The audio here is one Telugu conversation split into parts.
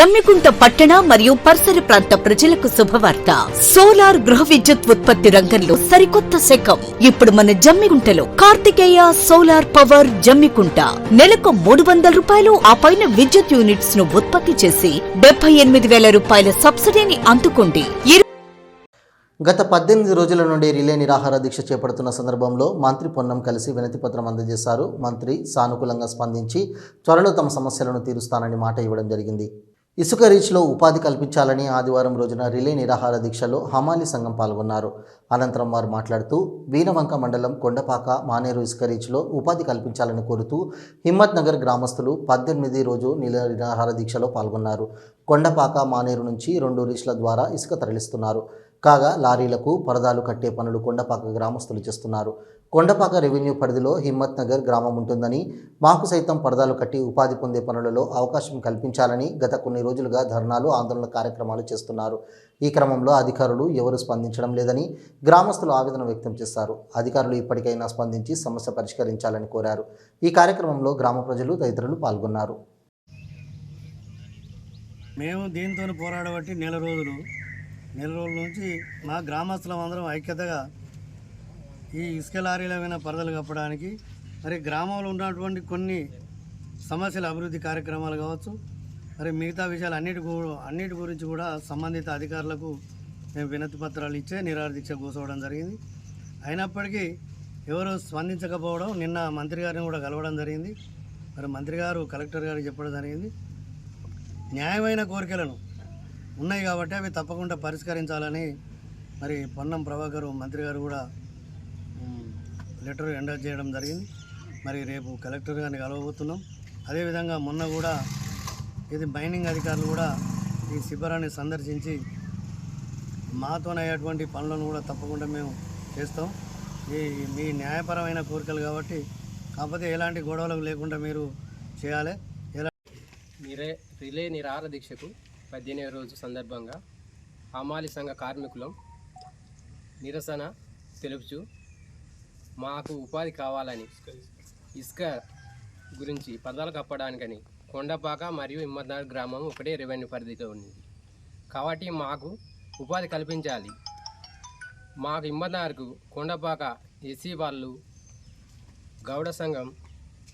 జమ్మికుంట పట్టణ మరియు పరిసర ప్రాంత ప్రజలకు శుభవార్త. సోలార్ గృహ విద్యుత్ ఉత్పత్తి రంగంలో సరికొత్త శకం. ఇప్పుడు మన జమ్మికుంటలో కార్తికేయ సోలార్ పవర్ జమ్మికుంట. నెలకు మూడు వందల రూపాయలు ఆ పైన విద్యుత్ యూనిట్స్ను ఉత్పత్తి చేసి డెబ్బై ఎనిమిది వేల రూపాయల సబ్సిడీని అందుకోండి. గత పద్దెనిమిది రోజుల నుండి రిలే నిరాహార దీక్ష చేపడుతున్న సందర్భంలో మంత్రి పొన్నం కలిసి వినతి పత్రం అందజేశారు. మంత్రి సానుకూలంగా స్పందించి త్వరలో తమ సమస్యలను తీరుస్తానని మాట ఇవ్వడం జరిగింది. ఇసుక రీచ్లో ఉపాధి కల్పించాలని ఆదివారం రోజున రిలే నిరాహార దీక్షలో హమాలి సంఘం పాల్గొన్నారు. అనంతరం వారు మాట్లాడుతూ వీనవంక మండలం కొండపాక మానేరు ఇసుక రీచ్లో ఉపాధి కల్పించాలని కోరుతూ హిమ్మత్ నగర్ గ్రామస్తులు పద్దెనిమిది రోజు నిల నిరాహార దీక్షలో పాల్గొన్నారు. కొండపాక మానేరు నుంచి రెండు రీచ్ల ద్వారా ఇసుక తరలిస్తున్నారు. కాగా లారీలకు పరదాలు కట్టే పనులు కొండపాక గ్రామస్తులు చేస్తున్నారు. కొండపాక రెవెన్యూ పరిధిలో హిమ్మత్ నగర్ గ్రామం ఉంటుందని మాకు సైతం పరదాలు కట్టి ఉపాధి పొందే పనులలో అవకాశం కల్పించాలని గత కొన్ని రోజులుగా ధర్నాలు ఆందోళన కార్యక్రమాలు చేస్తున్నారు. ఈ క్రమంలో అధికారులు ఎవరు స్పందించడం లేదని గ్రామస్తులు ఆవేదన వ్యక్తం చేశారు. అధికారులు ఇప్పటికైనా స్పందించి సమస్య పరిష్కరించాలని కోరారు. ఈ కార్యక్రమంలో గ్రామ ప్రజలు తదితరులు పాల్గొన్నారు. మేము దీంతో పోరాడబట్టి నెల రోజులు నెల రోజుల నుంచి మా గ్రామస్తులం అందరం ఐక్యతగా ఈ ఇసుక లారీలమైన పరదలు కప్పడానికి మరి గ్రామంలో ఉన్నటువంటి కొన్ని సమస్యల అభివృద్ధి కార్యక్రమాలు కావచ్చు మరి మిగతా విషయాలు అన్నిటి అన్నిటి గురించి కూడా సంబంధిత అధికారులకు మేము వినతి పత్రాలు ఇచ్చే నిరాహార దీక్ష కూర్చోవడం జరిగింది. అయినప్పటికీ ఎవరు స్పందించకపోవడం నిన్న మంత్రి గారిని కూడా కలవడం జరిగింది. మరి మంత్రి గారు కలెక్టర్ గారికి చెప్పడం జరిగింది. న్యాయమైన కోరికలను ఉన్నాయి కాబట్టి అవి తప్పకుండా పరిష్కరించాలని మరి పొన్నం ప్రభాకర్ మంత్రి గారు కూడా లెటర్ ఎండర్ చేయడం జరిగింది. మరి రేపు కలెక్టర్ గారిని కలవబోతున్నాం. అదేవిధంగా మొన్న కూడా ఇది మైనింగ్ అధికారులు కూడా ఈ శిబిరాన్ని సందర్శించి మాతోనయ్యేటువంటి పనులను కూడా తప్పకుండా మేము చేస్తాం. ఈ మీ న్యాయపరమైన కోరికలు కాబట్టి కాకపోతే ఎలాంటి గొడవలు లేకుండా మీరు చేయాలి. ఎలా మీరే రిలే నిరాహార దీక్షకు పద్దెనిమిది రోజు సందర్భంగా హమాలి సంఘ కార్మికులం నిరసన తెలుపుచు మాకు ఉపాధి కావాలని ఇసుక గురించి పదాలు కప్పడానికని కొండపాక మరియు హిమ్మద్నగర్ గ్రామం ఒకటే రెవెన్యూ పరిధిలో ఉంది. కాబట్టి మాకు ఉపాధి కల్పించాలి. మాకు హిమ్మద్నగర్కు కొండపాక ఎస్సీ వాళ్ళు గౌడ సంఘం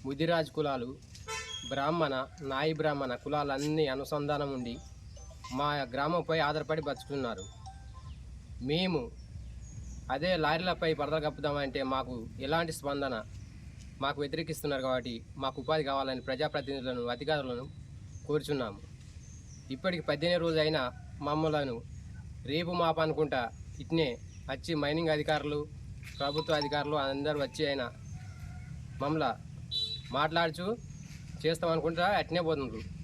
ముదిరాజ్ కులాలు బ్రాహ్మణ నాయి బ్రాహ్మణ కులాలన్నీ అనుసంధానం ఉండి మా గ్రామంపై ఆధారపడి బతుకుతున్నారు. మేము అదే లారీలపై పరదలు కప్పుదామంటే మాకు ఎలాంటి స్పందన మాకు వ్యతిరేకిస్తున్నారు కాబట్టి మాకు ఉపాధి కావాలని ప్రజాప్రతినిధులను అధికారులను కోరుచున్నాము. ఇప్పటికి పద్దెనిమిది రోజు అయినా మమ్మలను రేపు మాప అనుకుంటా ఇట్నే వచ్చి మైనింగ్ అధికారులు ప్రభుత్వ అధికారులు అందరూ వచ్చి అయినా మమ్మల్ని మాట్లాడుచు చేస్తామనుకుంటా అట్నే పోతున్నారు.